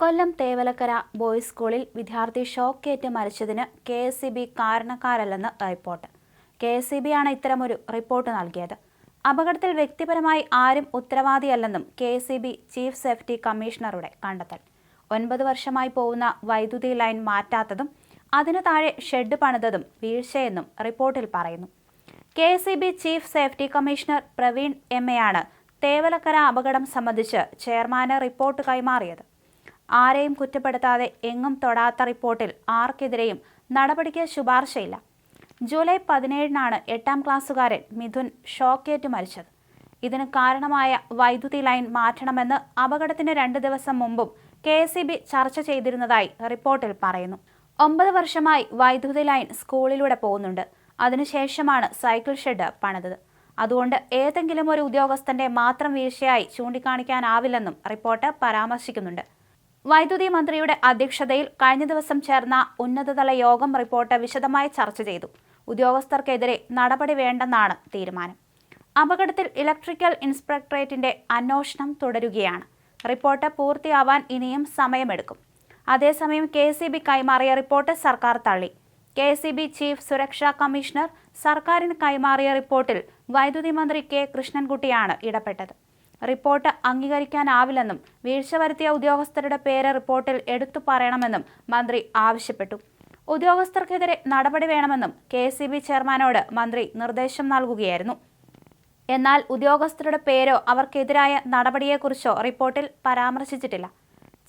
കൊല്ലം Thevalakkara boys സ്കൂളിൽ വിദ്യാർത്ഥി ഷോക്കേറ്റ് മരിച്ചതിന് K S C B കാരണക്കാരല്ലെന്ന് report. K S C B ആണ് ഇത്തരമൊരു റിപ്പോർട്ട് നൽകിയത്. അപകടത്തിൽ വ്യക്തിപരമായി ആരും ഉത്തരവാദിയല്ലെന്നും K S C B chief safety കമ്മീഷണറുടെ കണ്ടെത്തൽ. ഒൻപത് വർഷമായി പോകുന്ന വൈദ്യുതി ലൈൻ മാറ്റാത്തതും അതിനു താഴെ ഷെഡ് പണിതതും വീഴ്ചയെന്നും റിപ്പോർട്ടിൽ പറയുന്നു. K S C B chief safety commissioner Praveen M ആണ് തേവലക്കര അപകടം സംബന്ധിച്ച് ചെയർമാന് റിപ്പോർട്ട് കൈമാറിയത്. ആരെയും കുറ്റപ്പെടുത്താതെ എങ്ങും തൊടാത്ത റിപ്പോർട്ടിൽ ആർക്കെതിരെയും നടപടിക്ക് ശുപാർശയില്ല. ജൂലൈ പതിനേഴിനാണ് എട്ടാം ക്ലാസ്സുകാരൻ മിഥുൻ ഷോക്കേറ്റ് മരിച്ചത്. ഇതിന് കാരണമായ വൈദ്യുതി ലൈൻ മാറ്റണമെന്ന് അപകടത്തിന് രണ്ട് ദിവസം മുമ്പും കെ ചർച്ച ചെയ്തിരുന്നതായി റിപ്പോർട്ടിൽ പറയുന്നു. ഒമ്പത് വർഷമായി വൈദ്യുതി ലൈൻ സ്കൂളിലൂടെ പോകുന്നുണ്ട്. അതിനുശേഷമാണ് സൈക്കിൾ ഷെഡ് പണിതത്. അതുകൊണ്ട് ഏതെങ്കിലും ഒരു ഉദ്യോഗസ്ഥന്റെ മാത്രം വീഴ്ചയായി ചൂണ്ടിക്കാണിക്കാനാവില്ലെന്നും റിപ്പോർട്ട് പരാമർശിക്കുന്നുണ്ട്. വൈദ്യുതി മന്ത്രിയുടെ അധ്യക്ഷതയിൽ കഴിഞ്ഞ ദിവസം ചേർന്ന ഉന്നതതല യോഗം റിപ്പോർട്ട് വിശദമായി ചർച്ച ചെയ്തു. ഉദ്യോഗസ്ഥർക്കെതിരെ നടപടി വേണ്ടെന്നാണ് തീരുമാനം. അപകടത്തിൽ ഇലക്ട്രിക്കൽ ഇൻസ്പെക്ടറേറ്റിന്റെ അന്വേഷണം തുടരുകയാണ്. റിപ്പോർട്ട് പൂർത്തിയാവാൻ ഇനിയും സമയമെടുക്കും. അതേസമയം കെ സി ബി കൈമാറിയ റിപ്പോർട്ട് സർക്കാർ തള്ളി. കെ സി ബി ചീഫ് സുരക്ഷാ കമ്മീഷണർ സർക്കാരിന് കൈമാറിയ റിപ്പോർട്ടിൽ വൈദ്യുതി മന്ത്രി കെ കൃഷ്ണൻകുട്ടിയാണ് ഇടപെട്ടത്. റിപ്പോർട്ട് അംഗീകരിക്കാനാവില്ലെന്നും വീഴ്ച വരുത്തിയ ഉദ്യോഗസ്ഥരുടെ പേര് റിപ്പോർട്ടിൽ എടുത്തു പറയണമെന്നും മന്ത്രി ആവശ്യപ്പെട്ടു. ഉദ്യോഗസ്ഥർക്കെതിരെ നടപടി വേണമെന്നും കെ സി ബി ചെയർമാനോട് മന്ത്രി നിർദ്ദേശം നൽകുകയായിരുന്നു. എന്നാൽ ഉദ്യോഗസ്ഥരുടെ പേരോ അവർക്കെതിരായ നടപടിയെക്കുറിച്ചോ റിപ്പോർട്ടിൽ പരാമർശിച്ചിട്ടില്ല.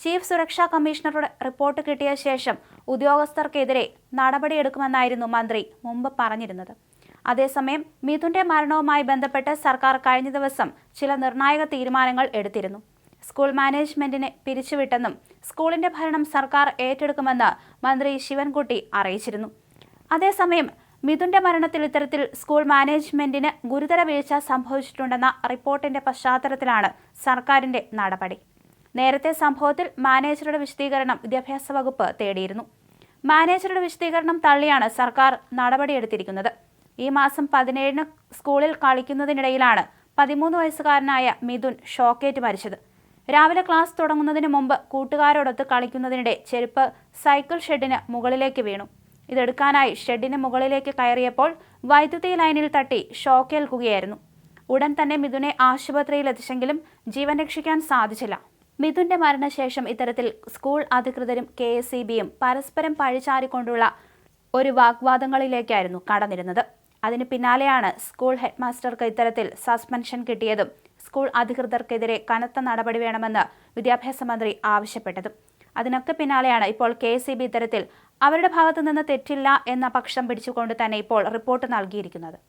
ചീഫ് സുരക്ഷാ കമ്മീഷണറുടെ റിപ്പോർട്ട് കിട്ടിയ ശേഷം ഉദ്യോഗസ്ഥർക്കെതിരെ നടപടിയെടുക്കുമെന്നായിരുന്നു മന്ത്രി മുമ്പ് പറഞ്ഞിരുന്നത്. അതേസമയം മിഥുന്റെ മരണവുമായി ബന്ധപ്പെട്ട് സർക്കാർ കഴിഞ്ഞ ദിവസം ചില നിർണായക തീരുമാനങ്ങൾ എടുത്തിരുന്നു. സ്കൂൾ മാനേജ്മെന്റിനെ പിരിച്ചുവിട്ടെന്നും സ്കൂളിന്റെ ഭരണം സർക്കാർ ഏറ്റെടുക്കുമെന്ന് മന്ത്രി ശിവൻകുട്ടി അറിയിച്ചിരുന്നു. അതേസമയം മിഥുന്റെ മരണത്തിൽ ഇത്തരത്തിൽ സ്കൂൾ മാനേജ്മെന്റിന് ഗുരുതര വീഴ്ച സംഭവിച്ചിട്ടുണ്ടെന്ന റിപ്പോർട്ടിന്റെ പശ്ചാത്തലത്തിലാണ് സർക്കാരിന്റെ നടപടി. നേരത്തെ സംഭവത്തിൽ മാനേജറുടെ വിശദീകരണം വിദ്യാഭ്യാസ വകുപ്പ് തേടിയിരുന്നു. മാനേജറുടെ വിശദീകരണം തള്ളിയാണ് സർക്കാർ നടപടിയെടുത്തിരിക്കുന്നത്. ഈ മാസം പതിനേഴിന് സ്കൂളിൽ കളിക്കുന്നതിനിടയിലാണ് പതിമൂന്ന് വയസ്സുകാരനായ മിഥുൻ ഷോക്കേറ്റ് മരിച്ചത്. രാവിലെ ക്ലാസ് തുടങ്ങുന്നതിന് മുമ്പ് കൂട്ടുകാരോടൊത്ത് കളിക്കുന്നതിനിടെ ചെരുപ്പ് സൈക്കിൾ ഷെഡിന് മുകളിലേക്ക് വീണു. ഇതെടുക്കാനായി ഷെഡിന് മുകളിലേക്ക് കയറിയപ്പോൾ വൈദ്യുതി ലൈനിൽ തട്ടി ഷോക്കേൽക്കുകയായിരുന്നു. ഉടൻ തന്നെ മിഥുനെ ആശുപത്രിയിൽ എത്തിച്ചെങ്കിലും ജീവൻ രക്ഷിക്കാൻ സാധിച്ചില്ല. മിഥുന്റെ മരണശേഷം ഇത്തരത്തിൽ സ്കൂൾ അധികൃതരും കെ എസ് പരസ്പരം പഴിചാരിക്കൊണ്ടുള്ള ഒരു വാഗ്വാദങ്ങളിലേക്കായിരുന്നു കടന്നിരുന്നത്. അതിന് പിന്നാലെയാണ് സ്കൂൾ ഹെഡ്മാസ്റ്റർക്ക് ഇത്തരത്തിൽ സസ്പെൻഷൻ കിട്ടിയതും സ്കൂൾ അധികൃതർക്കെതിരെ കനത്ത നടപടി വേണമെന്ന് വിദ്യാഭ്യാസ മന്ത്രി ആവശ്യപ്പെട്ടതും. അതിനൊക്കെ പിന്നാലെയാണ് ഇപ്പോൾ കെ സി ബി ഇത്തരത്തിൽ അവരുടെ ഭാഗത്തു നിന്ന് തെറ്റില്ല എന്ന പക്ഷം പിടിച്ചുകൊണ്ട് തന്നെ ഇപ്പോൾ റിപ്പോർട്ട് നൽകിയിരിക്കുന്നത്.